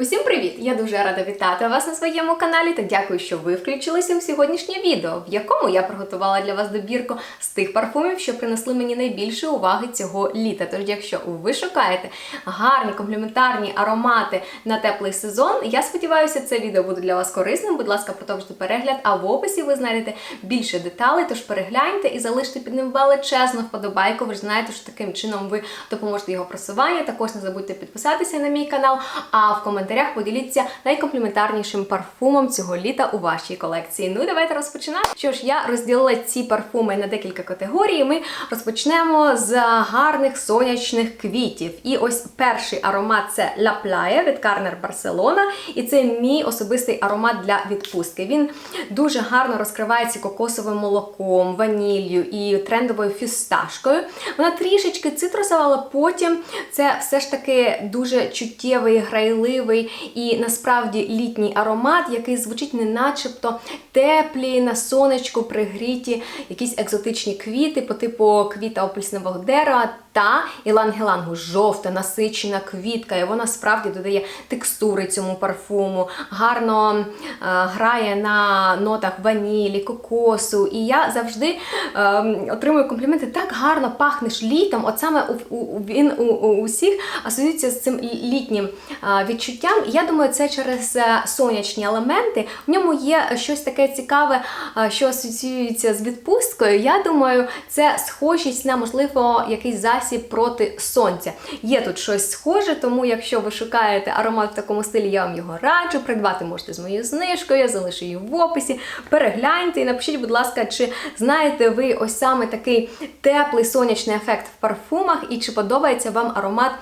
Усім привіт! Я дуже рада вітати вас на своєму каналі та дякую, що ви включилися у сьогоднішнє відео, в якому я приготувала для вас добірку з тих парфумів, що принесли мені найбільше уваги цього літа. Тож, якщо ви шукаєте гарні компліментарні аромати на теплий сезон, я сподіваюся, це відео буде для вас корисним. Будь ласка, продовжуйте перегляд, а в описі ви знайдете більше деталей, тож перегляньте і залиште під ним величезну вподобайку. Ви ж знаєте, що таким чином ви допоможете його просуванню. Також не забудьте підписатися на мій канал, а в коментарях поділіться найкомпліментарнішим парфумом цього літа у вашій колекції. Ну і давайте розпочинати. Що ж, я розділила ці парфуми на декілька категорій. Ми розпочнемо з гарних сонячних квітів. І ось перший аромат це La Playa від Carner Barcelona. І це мій особистий аромат для відпустки. Він дуже гарно розкривається кокосовим молоком, ваніллю і трендовою фісташкою. Вона трішечки цитрусова, але потім це все ж таки дуже чуттєвий, грайливий і насправді літній аромат, який звучить не начебто теплі, на сонечку пригріті якісь екзотичні квіти по типу квіта апельсинового дерева та ілангелангу жовта, насичена квітка. І вона справді додає текстури цьому парфуму, гарно е, грає на нотах ванілі, кокосу. І я завжди е, отримую компліменти, так гарно пахнеш літом. От саме у, у, він у, у усіх асоціюється з цим літнім е, відчуттям. Я думаю, це через е, сонячні елементи. В ньому є щось таке цікаве, е, що асоціюється з відпусткою. Я думаю, це схожість на, можливо, якийсь засіб проти сонця. Є тут щось схоже, тому якщо ви шукаєте аромат в такому стилі, я вам його раджу. Придбати можете з моєю знижкою, я залишу її в описі. Перегляньте і напишіть, будь ласка, чи знаєте ви ось саме такий теплий сонячний ефект в парфумах, і чи подобається вам аромат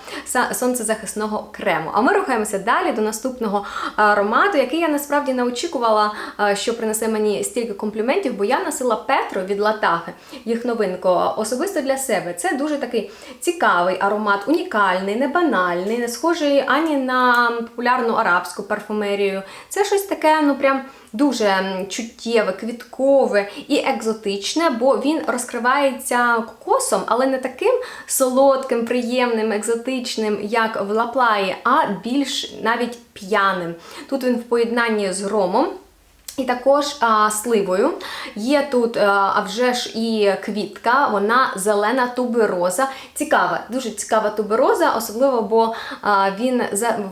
сонцезахисного крему. А ми рухаємося далі до наступного аромату, який я насправді не очікувала, що принесе мені стільки компліментів, бо я носила Петро від Латахи, їх новинку особисто для себе. Це дуже такий цікавий аромат, унікальний, не банальний, не схожий ані на популярну арабську парфумерію. Це щось таке, ну прям. Дуже чуттєве, квіткове і екзотичне, бо він розкривається кокосом, але не таким солодким, приємним, екзотичним, як в Лаплаї, а більш навіть п'яним. Тут він в поєднанні з громом. І також а, сливою. Є тут а, вже ж і квітка, вона зелена тубероза. Цікава, дуже цікава тубероза, особливо, бо а, він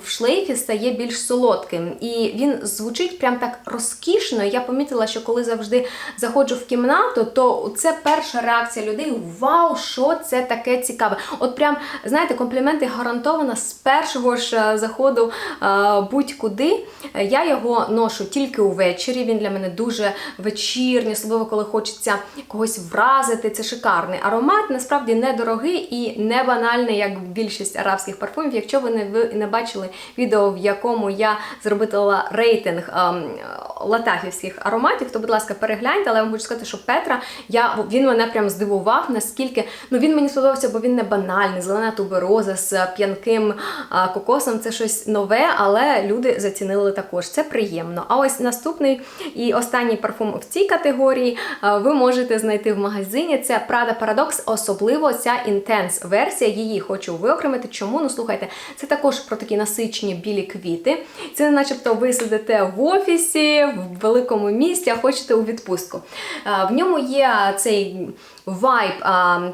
в шлейфі стає більш солодким. І він звучить прям так розкішно. Я помітила, що коли завжди заходжу в кімнату, то це перша реакція людей: Вау, що це таке цікаве! От прям, знаєте, компліменти гарантовано з першого ж заходу а, будь-куди. Я його ношу тільки увечері. Він для мене дуже вечірній, особливо коли хочеться когось вразити. Це шикарний аромат. Насправді недорогий і не банальний, як більшість арабських парфумів. Якщо ви не ви не бачили відео, в якому я зробила рейтинг ем, латахівських ароматів, то, будь ласка, перегляньте, але я вам хочу сказати, що Петра я він мене прям здивував, наскільки ну він мені сподобався, бо він не банальний, зелена тубероза з п'янким кокосом. Це щось нове, але люди зацінили також. Це приємно. А ось наступний і останній парфум в цій категорії ви можете знайти в магазині. Це Prada Paradox, особливо ця Intense версія. Її хочу виокремити. Чому? Ну слухайте, це також про такі насичені білі квіти. Це, начебто, ви сидите в офісі, в великому місті, а хочете у відпустку. В ньому є цей вайб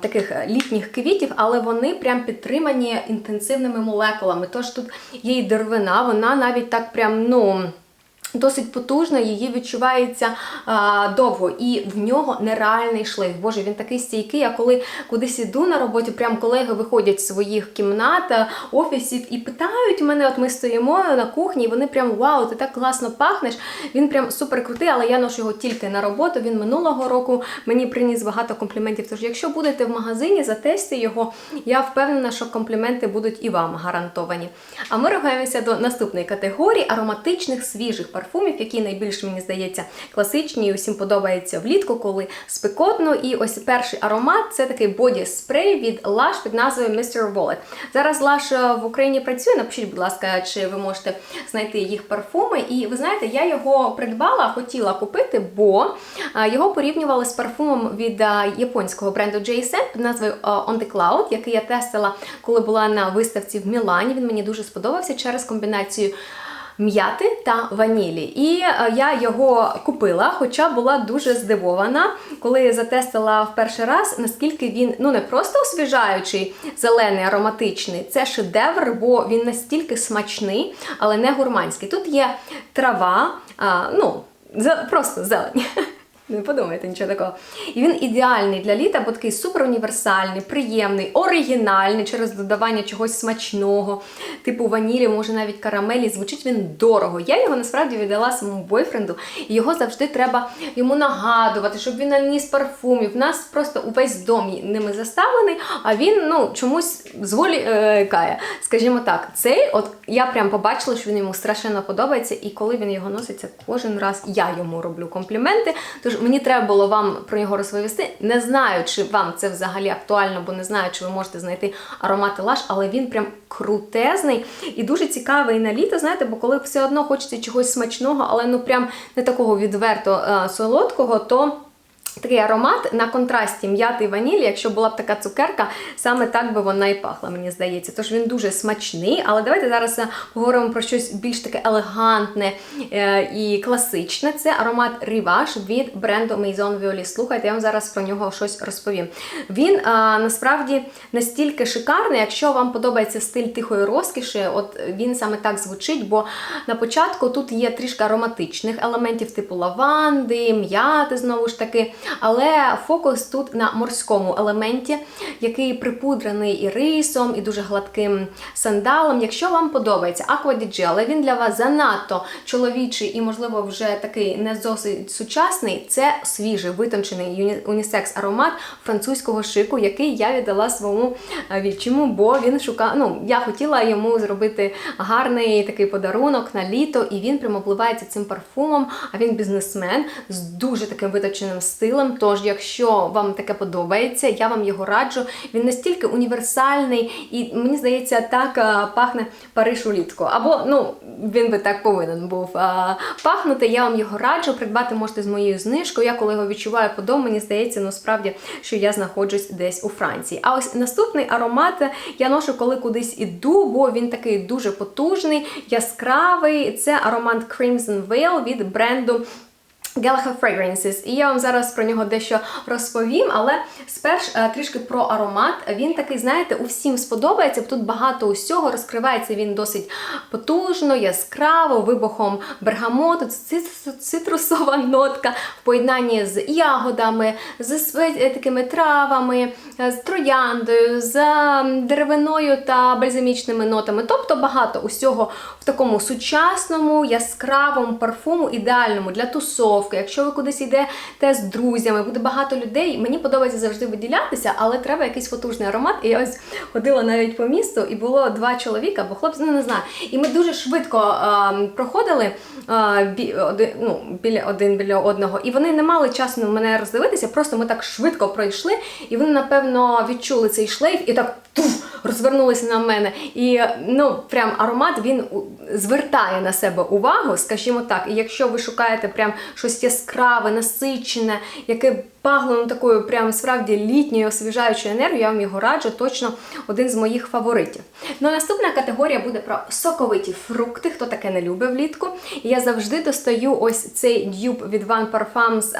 таких літніх квітів, але вони прям підтримані інтенсивними молекулами. Тож тут є і деревина, вона навіть так прям, ну. Досить потужно, її відчувається а, довго, і в нього нереальний шлейф. Боже, він такий стійкий. Я коли кудись іду на роботі, прям колеги виходять з своїх кімнат, офісів і питають мене, от ми стоїмо на кухні, і вони прям вау, ти так класно пахнеш. Він прям супер крутий, але я ношу його тільки на роботу. Він минулого року мені приніс багато компліментів. Тож, якщо будете в магазині, затестьте його, я впевнена, що компліменти будуть і вам гарантовані. А ми рухаємося до наступної категорії ароматичних свіжих парфумів, які найбільш мені здається класичні і усім подобаються влітку, коли спекотно. І ось перший аромат це такий боді спрей від Lush під назвою Mr. Wallet. Зараз Lush в Україні працює. Напишіть, будь ласка, чи ви можете знайти їх парфуми. І ви знаєте, я його придбала, хотіла купити, бо його порівнювали з парфумом від японського бренду JSM під назвою On the Cloud, який я тестила, коли була на виставці в Мілані. Він мені дуже сподобався через комбінацію м'яти та ванілі. І е, я його купила, хоча була дуже здивована, коли затестила в перший раз, наскільки він ну не просто освіжаючий, зелений, ароматичний, це шедевр, бо він настільки смачний, але не гурманський. Тут є трава, ну, просто зелень. Не подумайте нічого такого. І він ідеальний для літа, бо такий супер універсальний, приємний, оригінальний через додавання чогось смачного, типу ванілі, може навіть карамелі. Звучить він дорого. Я його насправді віддала своєму бойфренду, і його завжди треба йому нагадувати, щоб він наніс парфумів. У нас просто увесь дом ними заставлений, а він ну чомусь зволікає. Скажімо так, цей, от я прям побачила, що він йому страшенно подобається, і коли він його носить, це кожен раз я йому роблю компліменти. Тож мені треба було вам про нього розповісти. Не знаю, чи вам це взагалі актуально, бо не знаю, чи ви можете знайти аромати лаш, але він прям крутезний і дуже цікавий на літо, знаєте, бо коли все одно хочеться чогось смачного, але ну прям не такого відверто е, солодкого, то. Такий аромат на контрасті м'яти і ванілі, якщо була б така цукерка, саме так би вона і пахла, мені здається. Тож він дуже смачний, але давайте зараз е, поговоримо про щось більш таке елегантне е, і класичне. Це аромат Rivage від бренду Maison Violet. Слухайте, я вам зараз про нього щось розповім. Він е, насправді настільки шикарний, якщо вам подобається стиль тихої розкіші, от він саме так звучить, бо на початку тут є трішки ароматичних елементів, типу лаванди, м'яти, знову ж таки. Але фокус тут на морському елементі, який припудрений і рисом, і дуже гладким сандалом. Якщо вам подобається di але він для вас занадто чоловічий і, можливо, вже такий не досить сучасний, це свіжий витончений юні- унісекс аромат французького шику, який я віддала своєму е, відчиму, бо він шукав. Ну, я хотіла йому зробити гарний такий подарунок на літо, і він прямо обливається цим парфумом. А він бізнесмен з дуже таким виточеним стилем. Тож, якщо вам таке подобається, я вам його раджу. Він настільки універсальний, і мені здається, так а, пахне Париж улітку. Або ну він би так повинен був а, пахнути. Я вам його раджу. Придбати можете з моєю знижкою. Я коли його відчуваю по дому, мені здається, ну справді, що я знаходжусь десь у Франції. А ось наступний аромат я ношу, коли кудись іду, бо він такий дуже потужний, яскравий. Це аромат Crimson Veil від бренду. Gallagher Fragrances. І я вам зараз про нього дещо розповім, але сперш е, трішки про аромат. Він такий, знаєте, усім сподобається, бо тут багато усього. Розкривається він досить потужно, яскраво, вибухом бергамоту, цит- цитрусова нотка в поєднанні з ягодами, з е, такими травами, е, з трояндою, з деревиною та бальзамічними нотами. Тобто багато усього в такому сучасному, яскравому парфуму, ідеальному для тусовки. Якщо ви кудись йдете з друзями, буде багато людей. Мені подобається завжди виділятися, але треба якийсь потужний аромат. І я ось ходила навіть по місту, і було два чоловіка, або хлопці, ну не знаю. І ми дуже швидко а, проходили а, бі, один, ну, біля один біля одного, і вони не мали часу на мене роздивитися. Просто ми так швидко пройшли, і вони, напевно, відчули цей шлейф і так туф, розвернулися на мене. І ну, прям аромат він звертає на себе увагу, скажімо так. І якщо ви шукаєте прям щось яскраве, насичене, яке пахло ну, такою прям справді літньою освіжаючою енергією, я вам його раджу, точно один з моїх фаворитів. Ну, наступна категорія буде про соковиті фрукти, хто таке не любить влітку. Я завжди достаю ось цей дюб від Van Parfums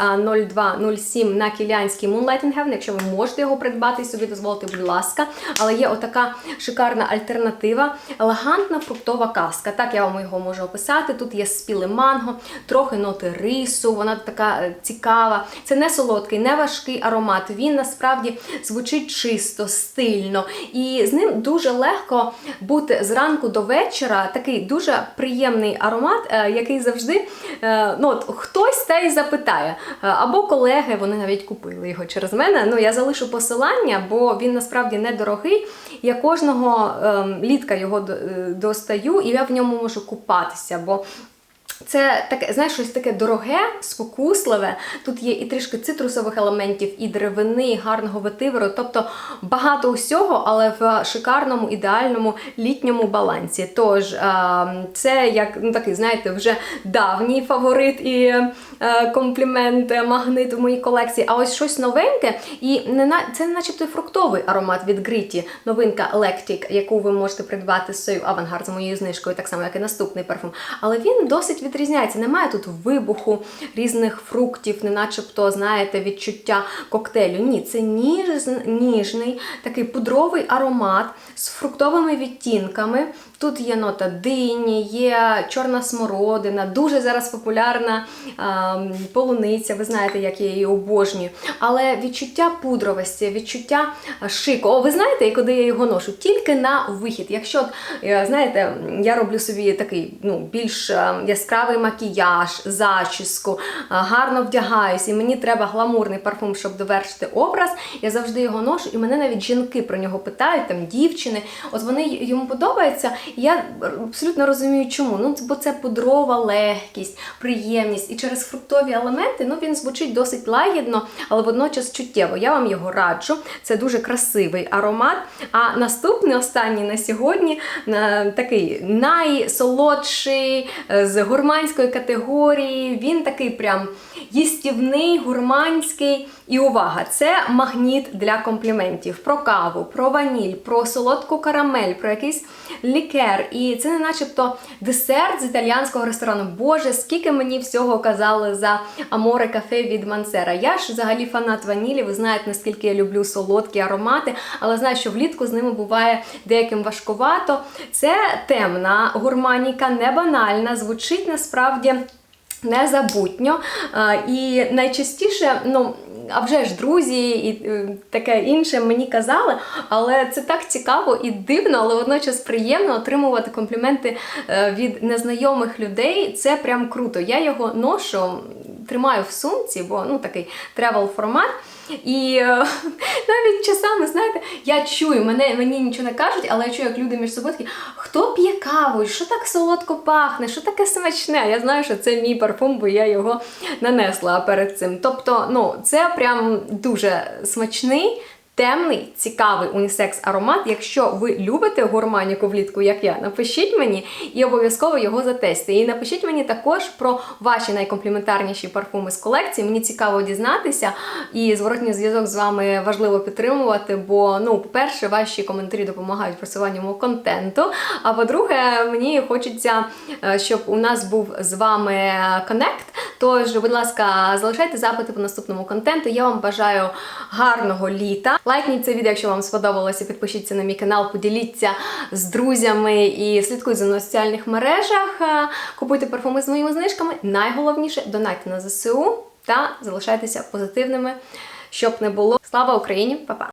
0207 на кілянський Moonlighting Heaven. Якщо ви можете його придбати собі дозволити, будь ласка. Але є отака шикарна альтернатива, елегантна фруктова казка. Так я вам його можу описати. Тут є спіле манго, трохи ноти рису, вона така е, цікава. Це не солодкий, не важкий аромат. Він насправді звучить чисто, стильно. І з ним дуже легко бути зранку до вечора. Такий дуже приємний аромат, е, який завжди е, ну, от, хтось та й запитає. Е, Або колеги, вони навіть купили його через мене. Ну, я залишу посилання, бо він насправді недорогий. Я кожного ем, літка його достаю, і я в ньому можу купатися. бо Це таке, знаєш, щось таке дороге, спокусливе. Тут є і трішки цитрусових елементів, і деревини, і гарного ветиверу. Тобто багато усього, але в шикарному, ідеальному літньому балансі. Тож е, це як ну, такий, знаєте, вже давній фаворит і е, комплімент, е, магнит в моїй колекції. А ось щось новеньке, і не це начебто фруктовий аромат від Гріті, новинка Lectic, яку ви можете придбати з цією авангард з моєю знижкою, так само як і наступний парфум. Але він досить відрізняється. Немає тут вибуху різних фруктів, не начебто, знаєте, відчуття коктейлю. Ні, це ніж, ніжний, такий пудровий аромат з фруктовими відтінками. Тут є нота дині, є чорна смородина, дуже зараз популярна а, полуниця. Ви знаєте, як я її обожнюю. Але відчуття пудровості, відчуття шику. О, ви знаєте, куди я його ношу? Тільки на вихід. Якщо е, знаєте, я роблю собі такий ну, більш е, яскравий макіяж, зачіску, гарно вдягаюсь, і мені треба гламурний парфум, щоб довершити образ. Я завжди його ношу, і мене навіть жінки про нього питають, там дівчини. От вони йому подобаються. Я абсолютно розумію, чому. Ну, бо це пудрова легкість, приємність. І через фруктові елементи ну, він звучить досить лагідно, але водночас чуттєво. Я вам його раджу. Це дуже красивий аромат. А наступний, останній на сьогодні, такий найсолодший е, з гурманської категорії. Він такий прям їстівний, гурманський. І увага, це магніт для компліментів про каву, про ваніль, про солодку карамель, про якийсь лікер. І це не начебто десерт з італіянського ресторану. Боже, скільки мені всього казали за Аморе кафе від Мансера. Я ж взагалі фанат ванілі. Ви знаєте, наскільки я люблю солодкі аромати, але знаю, що влітку з ними буває деяким важкувато. Це темна гурманіка, не банальна, звучить насправді. Незабутньо. І найчастіше, ну. А вже ж друзі і е, таке інше мені казали, але це так цікаво і дивно, але водночас приємно отримувати компліменти е, від незнайомих людей. Це прям круто. Я його ношу, тримаю в сумці, бо ну такий тревел формат. І е, навіть часами, знаєте, я чую, мене, мені нічого не кажуть, але я чую, як люди між собою такі, хто п'є каву, що так солодко пахне, що таке смачне. Я знаю, що це мій парфум, бо я його нанесла перед цим. Тобто, ну, це прям дуже смачний. Темний, цікавий унісекс аромат. Якщо ви любите гурманіку влітку, як я, напишіть мені і обов'язково його затестите. І напишіть мені також про ваші найкомпліментарніші парфуми з колекції. Мені цікаво дізнатися, і зворотній зв'язок з вами важливо підтримувати. Бо, ну, по-перше, ваші коментарі допомагають просуванню мого контенту. А по-друге, мені хочеться, е, щоб у нас був з вами коннект. Тож, будь ласка, залишайте запити по наступному контенту. Я вам бажаю гарного літа. Лайкніть це відео, якщо вам сподобалося. Підпишіться на мій канал, поділіться з друзями і слідкуйте за мною в соціальних мережах. Е, Купуйте парфуми з моїми знижками. Найголовніше донайте на ЗСУ та залишайтеся позитивними, щоб не було. Слава Україні, Па-па!